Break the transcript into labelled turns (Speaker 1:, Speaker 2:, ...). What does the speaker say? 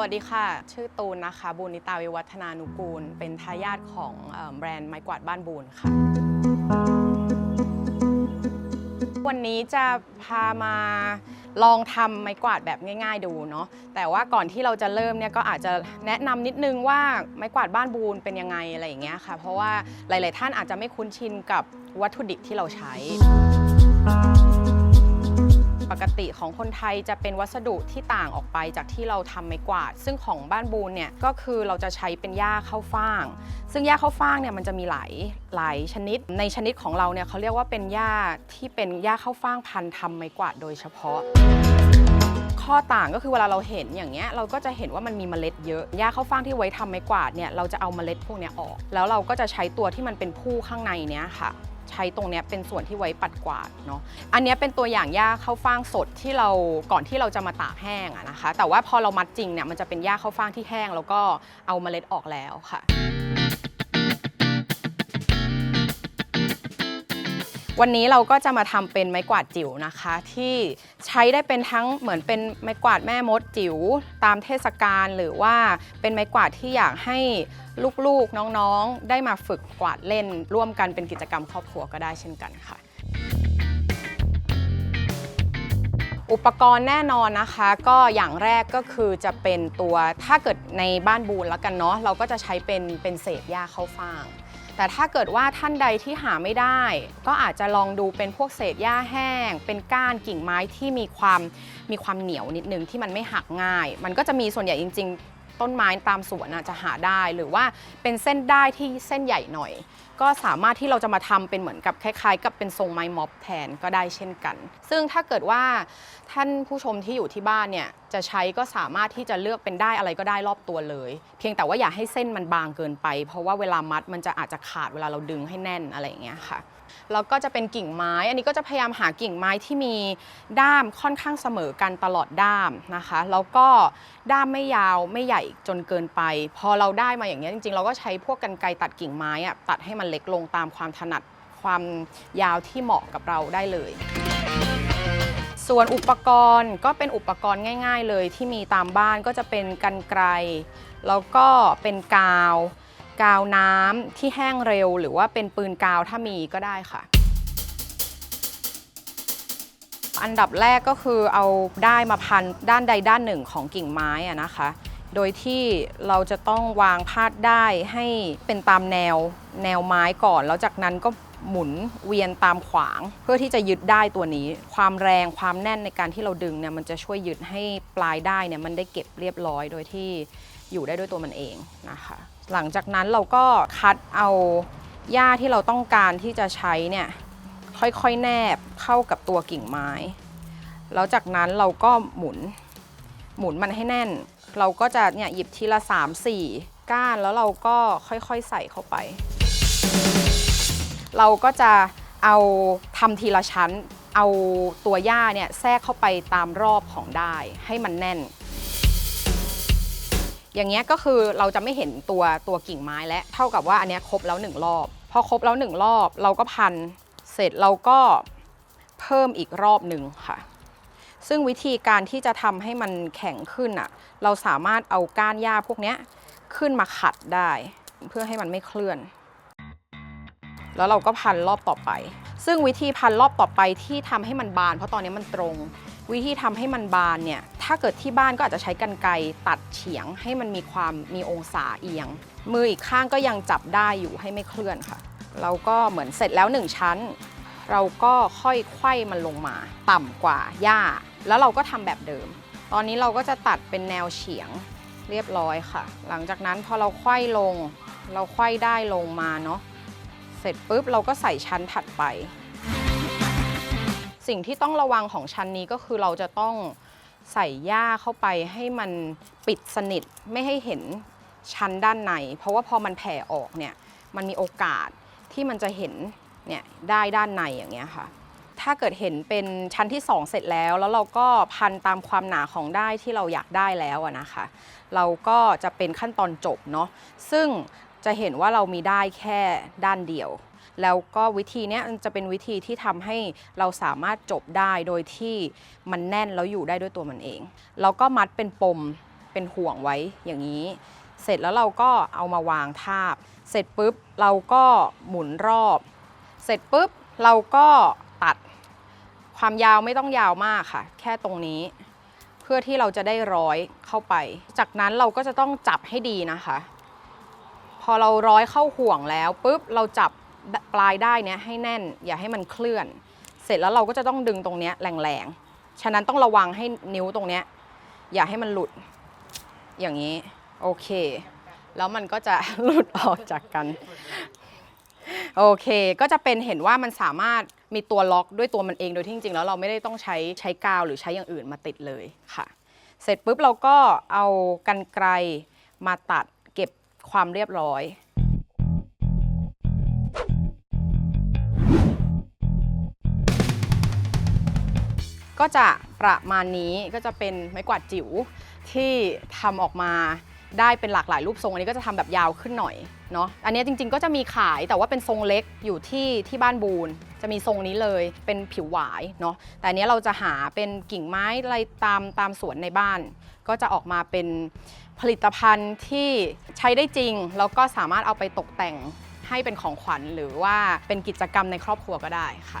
Speaker 1: วัสดีค่ะ ชื่อตูนนะคะ บูนิตาวิวัฒนานุกูล เป็นทายาทของแบรนด์ไม้กวาดบ้านบูนค่ะ วันนี้จะพามาลองทำไม้กวาดแบบง่าย ๆ ดูเนาะ แต่ว่าก่อนที่เราจะเริ่มเนี่ยก็อาจจะแนะนำนิดนึงว่าไม้กวาดบ้านบูนเป็นยังไงอะไรอย่างเงี้ยค่ะ เพราะว่าหลาย ๆ ท่านอาจจะไม่คุ้นชินกับวัตถุดิบที่เราใช้ กติของคนไทยจะเป็นวัสดุที่ต่างออกไปจากที่เราทำไม้กวาด ซึ่งของบ้านบูนเนี่ยก็คือเราจะใช้เป็นหญ้าข้าวฟ่าง ซึ่งหญ้าข้าวฟ่างเนี่ยมันจะมีหลายหลายชนิด ในชนิดของเราเนี่ยเขาเรียกว่าเป็นหญ้าที่เป็นหญ้าข้าวฟ่างพันธุ์ทำไม้กวาดโดยเฉพาะข้อต่างก็คือเวลาเราเห็นอย่างเงี้ยเราก็จะเห็นว่ามันมีเมล็ดเยอะหญ้าข้าวฟ่างที่ไว้ทำไม้กวาดเนี่ยเราจะเอาเมล็ดพวกเนี้ยออก แล้วเราก็จะใช้ตัวที่มันเป็นผู้ข้างในเนี้ยค่ะ ใช้ตรงนี้เป็นส่วนที่ไว้ปัดกวาดเนาะอันนี้เป็นตัวอย่างหญ้าข้าวฟ่างสดที่เราก่อนที่เราจะมาตากแห้งอะนะคะ แต่ว่าพอเรามัดจริงเนี่ยมันจะเป็นหญ้าข้าวฟ่างที่แห้ง แล้วก็เอาเมล็ดออกแล้วค่ะ วันนี้เราก็จะมาทำเป็นไม้กวาดจิ๋วนะคะ ที่ใช้ได้เป็นทั้งเหมือนเป็นไม้กวาดแม่มดจิ๋วตามเทศกาลหรือว่าเป็นไม้กวาดที่อยากให้ลูกๆน้องๆ ได้มาฝึกกวาดเล่น ร่วมกันเป็นกิจกรรมครอบครัวก็ได้เช่นกันค่ะอุปกรณ์แน่นอนนะคะ ก็อย่างแรกก็คือจะเป็นตัวถ้าเกิดในบ้านบูนแล้วกันเนาะเราก็จะใช้เป็นเป็นเศษหญ้าข้าวฟ่าง แต่ถ้าเกิดว่าท่านใดที่หาไม่ได้ ก็อาจจะลองดูเป็นพวกเศษหญ้าแห้ง เป็นก้านกิ่งไม้ที่มีความมีความเหนียวนิดนึงที่มันไม่หักง่าย มันก็จะมีส่วนใหญ่จริง ๆ ต้นไม้ตามสวนน่ะจะหาได้หรือว่าเป็นเส้นได้ที่เส้นใหญ่หน่อย ก็สามารถที่เราจะมาทำเป็นเหมือนกับคล้ายๆ กับเป็นทรงไม้ม็อบแทนก็ได้เช่นกัน ซึ่งถ้าเกิดว่าท่านผู้ชมที่อยู่ที่บ้านเนี่ยจะใช้ก็สามารถที่จะเลือกเป็นได้อะไรก็ได้รอบตัวเลย เพียงแต่ว่าอย่าให้เส้นมันบางเกินไป เพราะว่าเวลามัดมันจะอาจจะขาดเวลาเราดึงให้แน่นอะไรอย่างเงี้ยค่ะ แล้วก็จะเป็นกิ่งไม้ อันนี้ก็จะพยายามหากิ่งไม้ที่มีด้ามค่อนข้างเสมอกันตลอดด้ามนะคะ แล้วก็ด้ามไม่ยาวไม่ใหญ่จนเกินไป พอเราได้มาอย่างเงี้จริงๆ เราก็ใช้พวกกันไกตัดกิ่งไม้อะตัดให้มันเล็กลงตามความถนัดความยาวที่เหมาะกับเราได้เลย ส่วนอุปกรณ์ก็เป็นอุปกรณ์ง่าย ๆ เลยที่มีตามบ้านก็จะเป็นกันไกรแล้วก็เป็นกาว กาวน้ำที่แห้งเร็ว หรือว่าเป็นปืนกาวถ้ามีก็ได้ค่ะ อันดับแรกก็คือเอาได้มาพันด้านใดด้านหนึ่งของกิ่งไม้อะนะคะ โดยที่เราจะต้องวางพาดได้ให้เป็นตามแนวแนวไม้ก่อน แล้วจากนั้นก็หมุนเวียนตามขวางเพื่อที่จะยึดได้ตัวนี้ ความแรงความแน่นในการที่เราดึงเนี่ยมันจะช่วยยึดให้ปลายได้เนี่ยมันได้เก็บเรียบร้อยโดยที่อยู่ได้ด้วยตัวมันเองนะคะ หลังจากนั้นเราก็คัดเอาหญ้าที่เราต้องการที่จะใช้เนี่ยค่อยๆแนบเข้ากับตัวกิ่งไม้ แล้วจากนั้นเราก็หมุน หมุนมันให้แน่น เราก็จะเนี่ยหยิบทีละ 3 4 ก้านแล้วเราก็ค่อยๆใส่เข้าไป เราก็จะเอาทำทีละชั้น เอาตัวหญ้าเนี่ยแทรกเข้าไปตามรอบของได้ให้มันแน่น อย่างเงี้ยก็คือเราจะไม่เห็นตัวตัวกิ่งไม้และเท่ากับว่าอันเนี้ยครบแล้วหนึ่งรอบ พอครบแล้วหนึ่งรอบเราก็พันเสร็จเราก็เพิ่มอีกรอบหนึ่งค่ะ ซึ่งวิธีการที่จะทำให้มันแข็งขึ้นอะ เราสามารถเอาก้านหญ้าพวกเนี้ยขึ้นมาขัดได้ เพื่อให้มันไม่เคลื่อน แล้วเราก็พันรอบต่อไป ซึ่งวิธีพันรอบต่อไปที่ทำให้มันบาน เพราะตอนนี้มันตรง วิธีทำให้มันบานเนี่ยถ้าเกิดที่บ้านก็อาจจะใช้กรรไกตัดเฉียง ให้มันมีความมีองศาเอียง มืออีกข้างก็ยังจับได้อยู่ให้ไม่เคลื่อนค่ะเราก็เหมือนเสร็จแล้วหนึ่งชั้น เราก็ค่อยไขว้มันลงมา ต่ำกว่าหญ้า แล้วเราก็ทำแบบเดิม ตอนนี้เราก็จะตัดเป็นแนวเฉียงเรียบร้อยค่ะ หลังจากนั้นพอเราไขว้ลง เราไขว้ได้ลงมาเนาะ เสร็จปุ๊บเราก็ใส่ชั้นถัดไป สิ่งที่ต้องระวังของชั้นนี้ก็คือเราจะต้องใส่หญ้าเข้าไปให้มันปิดสนิทไม่ให้เห็นชั้นด้านใน เพราะว่าพอมันแผ่ออกเนี่ยมันมีโอกาสที่มันจะเห็นเนี่ยได้ด้านในอย่างเงี้ยค่ะ ถ้าเกิดเห็นเป็นชั้นที่ 2 เสร็จแล้ว แล้วเราก็พันตามความหนาของได้ที่เราอยากได้แล้วอะนะคะ เราก็จะเป็นขั้นตอนจบเนาะซึ่งจะเห็นว่าเรามีได้แค่ด้านเดียว แล้วก็วิธีเนี้ยจะเป็นวิธีที่ทำให้เราสามารถจบได้โดยที่มันแน่นแล้วอยู่ได้ด้วยตัวมันเอง แล้วก็มัดเป็นปมเป็นห่วงไว้อย่างนี้ เสร็จแล้วเราก็เอามาวางทาบ เสร็จปุ๊บเราก็หมุนรอบ เสร็จปุ๊บเราก็ตัด ความยาวไม่ต้องยาวมากค่ะ แค่ตรงนี้ เพื่อที่เราจะได้ร้อยเข้าไป จากนั้นเราก็จะต้องจับให้ดีนะคะ พอเราร้อยเข้าห่วงแล้วปุ๊บเราจับปลายได้เนี้ยให้แน่น อย่าให้มันเคลื่อน เสร็จแล้วเราก็จะต้องดึงตรงเนี้ยแรงๆ ฉะนั้นต้องระวังให้นิ้วตรงเนี้ยอย่าให้มันหลุด อย่างนี้ โอเค แล้วมันก็จะหลุดออกจากกัน โอเค ก็จะเป็นเห็นว่ามันสามารถมีตัวล็อกด้วยตัวมันเองโดยที่จริงๆแล้วเราไม่ได้ต้องใช้ใช้กาวหรือใช้อย่างอื่นมาติดเลยค่ะ เสร็จปุ๊บเราก็เอากันไกลมาตัดเก็บความเรียบร้อยก็จะประมาณนี้ก็จะเป็นไม้กวาดจิ๋วที่ทำออกมา ได้เป็นหลากหลายรูปทรงอันนี้ก็จะทำแบบยาวขึ้นหน่อยเนาะอันนี้จริงๆก็จะมีขายแต่ว่าเป็นทรงเล็กอยู่ที่ที่บ้านบูนจะมีทรงนี้เลยเป็นผิวหวายเนาะแต่อันนี้เราจะหาเป็นกิ่งไม้อะไรตามตามสวนในบ้าน ก็จะออกมาเป็นผลิตภัณฑ์ที่ใช้ได้จริง แล้วก็สามารถเอาไปตกแต่งให้เป็นของขวัญหรือว่าเป็นกิจกรรมในครอบครัวก็ได้ค่ะ